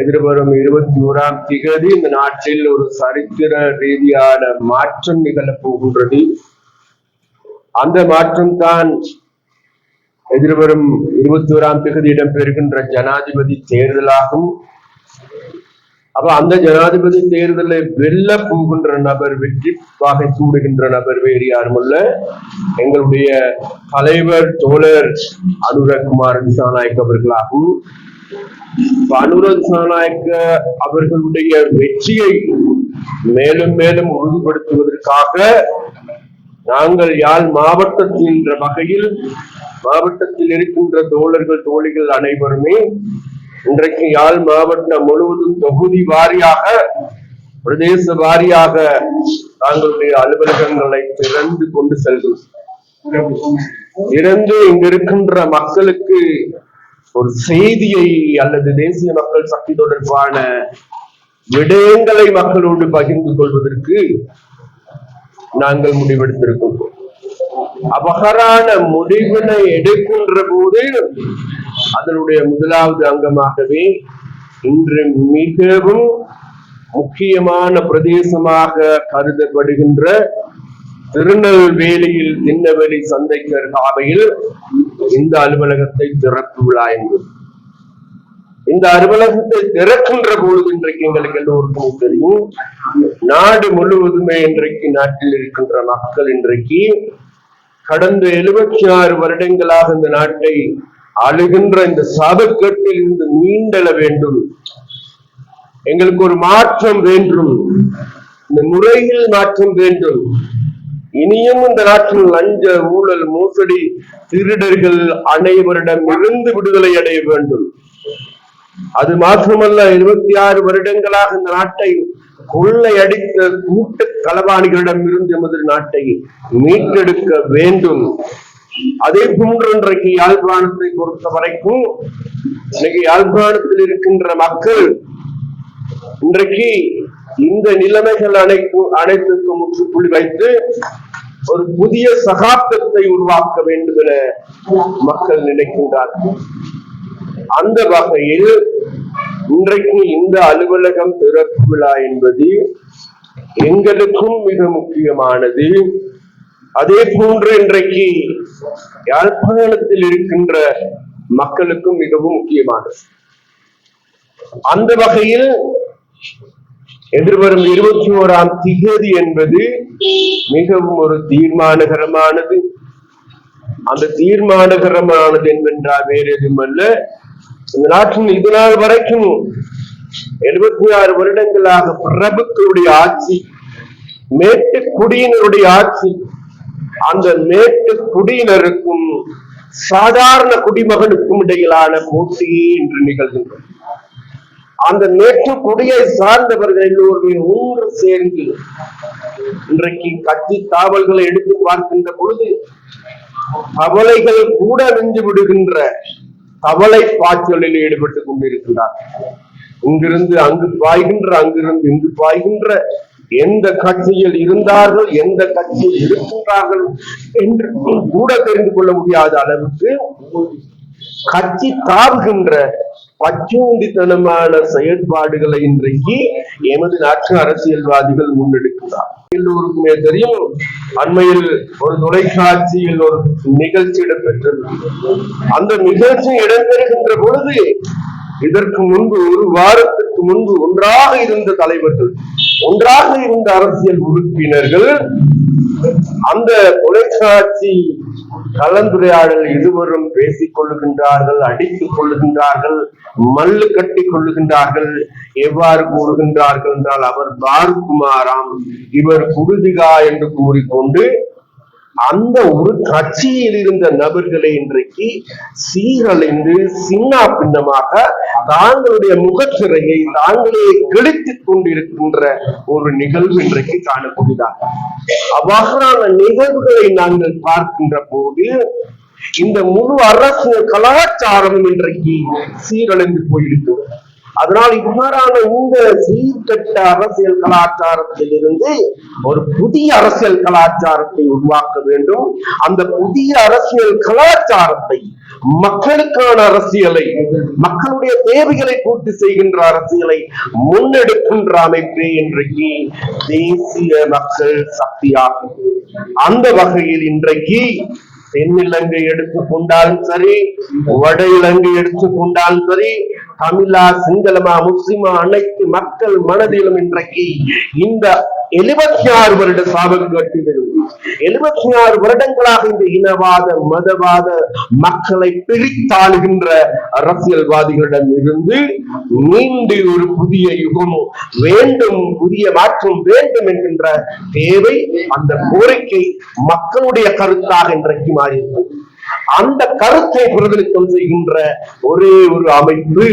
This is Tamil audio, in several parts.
எதிர்வரும் இருபத்தி ஓராம் திகதி இந்த நாட்டில் ஒரு சரித்திர ரீதியான மாற்றம் நிகழப் போகின்றது அந்த மாற்றம் தான் எதிர்வரும் இருபத்தி ஓராம் திகதி இடம்பெறுகின்ற ஜனாதிபதி தேர்தலாகும். அப்ப அந்த ஜனாதிபதி தேர்தலை வெல்ல போகின்ற நபர் வெற்றி வாகை சூடுகின்ற நபர் வேறு யாரும் அல்ல எங்களுடைய தலைவர் தோழர் அனுரகுமார் திசாநாயக் அவர்களாகும். இப்ப அனுரக் அவர்களுடைய வெற்றியை மேலும் மேலும் உறுதிப்படுத்துவதற்காக நாங்கள் யாழ் மாவட்டத்தில் என்ற வகையில் மாவட்டத்தில் இருக்கின்ற தோழர்கள் தோழிகள் அனைவருமே இன்றைக்கு யாழ் மாவட்டம் முழுவதும் தொகுதி வாரியாக பிரதேச வாரியாக தாங்களுடைய அலுவலகங்களை திறந்து கொண்டு செல்கிறோம். இறந்து இங்கிருக்கின்ற மக்களுக்கு ஒரு செய்தியை அல்லது தேசிய மக்கள் சக்தி தொடர்பான விடயங்களை மக்களோடு பகிர்ந்து கொள்வதற்கு நாங்கள் முடிவெடுத்திருக்கோம். அபகரான முடிவினை எடுக்கின்ற போது அதனுடைய முதலாவது அங்கமாகவே இன்று மிகவும் முக்கியமான பிரதேசமாக கருதப்படுகின்ற திருநெல்வேலியில் திண்ணவெளி சந்தைக்கர் காவையில் இந்த அலுவலகத்தை திறப்பு விழா என்பது இந்த அலுவலகத்தை திறக்கின்ற பொழுது இன்றைக்கு எங்களுக்கு எல்லோருக்கும் தெரியும். நாடு முழுவதுமே இன்றைக்கு நாட்டில் இருக்கின்ற மக்கள் இன்றைக்கு கடந்த எழுபத்தி ஆறு வருடங்களாக இந்த நாட்டை அழுகின்ற இந்த சாபக்கட்டில் இருந்து மீண்டெழ வேண்டும். எங்களுக்கு ஒரு மாற்றம் வேண்டும். இந்த முறையில் மாற்றம் வேண்டும். இனியும் இந்த நாட்டில் லஞ்ச ஊழல் மோசடி திருடர்கள் அனைவரிடம் இருந்து விடுதலை அடைய வேண்டும். அது மாத்திரமல்ல இருபத்தி ஆறு வருடங்களாக இந்த நாட்டை கொள்ளையடித்த கூட்டு களவாணிகளிடம் இருந்து எமது நாட்டை மீட்டெடுக்க வேண்டும். அதே போன்று இன்றைக்கு யாழ்ப்பாணத்தை பொறுத்த வரைக்கும் இன்னைக்கு யாழ்ப்பாணத்தில் இருக்கின்ற மக்கள் இன்றைக்கு இந்த நிலைமைகள் அனைத்தும் அனைத்துக்கும் முற்றுப்புள்ளி வைத்து ஒரு புதிய சகாப்தத்தை உருவாக்க வேண்டும் என மக்கள் நினைக்கின்றார்கள். அந்த வகையில் இன்றைக்கு இந்த அலுவலகம் திறப்பு விழா என்பது எங்களுக்கும் மிக முக்கியமானது. அதே போன்று இன்றைக்கு யாழ்ப்பாணத்தில் இருக்கின்ற மக்களுக்கும் மிகவும் முக்கியமானது. அந்த வகையில் எதிர்வரும் இருபத்தி ஓராம் திகதி என்பது மிகவும் ஒரு தீர்மானகரமானது. அந்த தீர்மானகரமானது என்பென்றால் வேறு எதுவுமல்ல. இந்த நாட்டின் இது நாள் வரைக்கும் எழுபத்தி ஆறு வருடங்களாக பிரபுக்களுடைய ஆட்சி மேட்டு குடியினருடைய ஆட்சி அந்த மேட்டு குடியினருக்கும் சாதாரண குடிமகனுக்கும் இடையிலான போட்டியே இன்று நிகழ்கின்றது. அந்த நேற்று குடியை சார்ந்தவர்கள் எல்லோருமே ஒன்று சேர்ந்து இன்றைக்கு கட்சி தாவல்களை எடுத்து பார்க்கின்ற பொழுது கவலைகள் கூட நின்று விடுகின்ற கவலை பாய்ச்சலில் ஈடுபட்டுக் கொண்டிருக்கிறார். இங்கிருந்து அங்கு பாய்கின்ற அங்கிருந்து இங்கு பாய்கின்ற எந்த கட்சியில் இருந்தார்கள் எந்த கட்சியில் இருக்கின்றார்கள் என்று கூட தெரிந்து கொள்ள முடியாத அளவுக்கு கட்சி தாவுகின்ற பச்சோந்தித்தனமான செயற்பாடுகளை இன்றைக்கு எமது நாட்டு அரசியல்வாதிகள் முன்னெடுக்கிறார். எல்லோருக்குமே தெரியும் அண்மையில் ஒரு தொலைக்காட்சியில் ஒரு நிகழ்ச்சி இடம்பெற்றது அந்த நிகழ்ச்சி இடம்பெறுகின்ற பொழுது இதற்கு முன்பு ஒரு வாரத்திற்கு முன்பு ஒன்றாக இருந்த தலைவர்கள் ஒன்றாக இருந்த அரசியல் உறுப்பினர்கள் அந்த தொலைக்காட்சி கலந்துரையாடல் இருவரும் பேசிக் கொள்ளுகின்றார்கள் அடித்துக் கொள்ளுகின்றார்கள் மல்லு கட்டிக் கொள்ளுகின்றார்கள். எவ்வாறு கூறுகின்றார்கள் என்றால் அவர் பாருகுமாராம் இவர் குருதிகா என்று கூறிக்கொண்டு அந்த ஒரு கட்சியில் இருந்த நபர்களை இன்றைக்கு சீரழிந்து சின்னா பின்னமாக தாங்களுடைய முகச்சிறையை தாங்களே கிழித்துக் கொண்டிருக்கின்ற ஒரு நிகழ்வு இன்றைக்கு காணக்கூடியதாக அவ்வாறான நிகழ்வுகளை நாங்கள் பார்க்கின்ற போது இந்த முழு அரசியல் கலாச்சாரம் இன்றைக்கு சீரழிந்து போயிருக்கிறது. அதனால் இவ்வாறான இந்த சீர்கட்ட அரசியல் கலாச்சாரத்தில் இருந்து ஒரு புதிய அரசியல் கலாச்சாரத்தை உருவாக்க வேண்டும். அந்த புதிய அரசியல் கலாச்சாரத்தை மக்களுக்கான அரசியலை மக்களுடைய தேவைகளை பூர்த்தி செய்கின்ற அரசியலை முன்னெடுக்கின்ற அமைப்பே இன்றைக்கு தேசிய மக்கள் சக்தியாகும். அந்த வகையில் இன்றைக்கு தென்னிலங்கை எடுத்துக்கொண்டாலும் சரி வட இலங்கை எடுத்துக்கொண்டாலும் சரி தமிழா சிங்களமா முஸ்லிமா அனைத்து மக்கள் மனதிலும் இன்றைக்கு இந்த எழுபத்தி ஆறு வருட சாபம் கட்டுகிறது. எழுபத்தி ஆறு வருடங்களாக இந்த இனவாத மதவாத மக்களை பிரித்தாளுகின்ற அரசியல்வாதிகளிடம் இருந்து மீண்டு ஒரு புதிய யுகம் வேண்டும் புதிய மாற்றம் வேண்டும் என்கின்ற தேவை அந்த கோரிக்கை மக்களுடைய கருத்தாக இன்றைக்கு மாறியிருக்கிறது. அந்த கருத்தை பிரதிநிதித்துவம் செய்கின்ற ஒரே ஒரு அமைப்பு.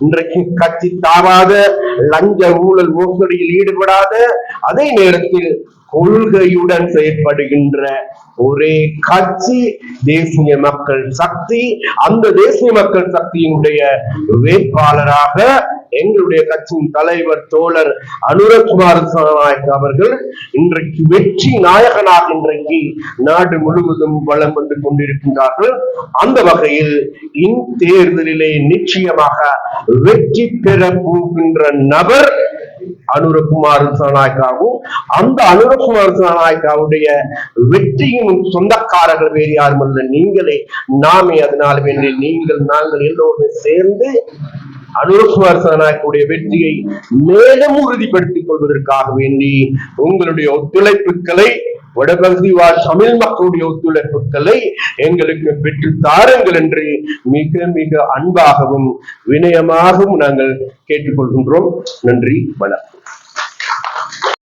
இன்றைக்கு கட்சி தாராத லஞ்ச ஊழல் மோசடியில் ஈடுபடாத அதே நேரத்தில் கொள்கையுடன் செயற்படுகின்ற ஒரே கட்சி தேசிய மக்கள் சக்தி. அந்த தேசிய மக்கள் சக்தியினுடைய வேட்பாளராக எங்களுடைய கட்சியின் தலைவர் தோழர் அனுரகுமார் சனநாயக் அவர்கள் இன்றைக்கு வெற்றி நாயகனாக இன்றைக்கு நாடு முழுவதும் வளம் வந்து கொண்டிருக்கின்றார்கள். அந்த வகையில் இத்தேர்தலிலே நிச்சயமாக வெற்றி பெற போகின்ற நபர் அனுரகுமார் சனாய்க்காவும் அந்த அனுரகுமார் சனாய்க்காவுடைய வெற்றியின் சொந்தக்காரர்கள் வேறு யாரும் அல்ல. நீங்களே நாமே அதனால் வேண்டி நீங்கள் நாங்கள் எல்லோருமே சேர்ந்து அனுரகுமார் சனாய்க்குடைய வெற்றியை மேலும் உறுதிப்படுத்திக் கொள்வதற்காக வேண்டி உங்களுடைய ஒத்துழைப்புகளை வடபகுதி வாழ் தமிழ் மக்களுடைய ஒத்துழைப்புகளை எங்களுக்கு பெற்று தாருங்கள் என்று மிக மிக அன்பாகவும் வினயமாகவும் நாங்கள் கேட்டுக்கொள்கின்றோம். நன்றி வணக்கம்.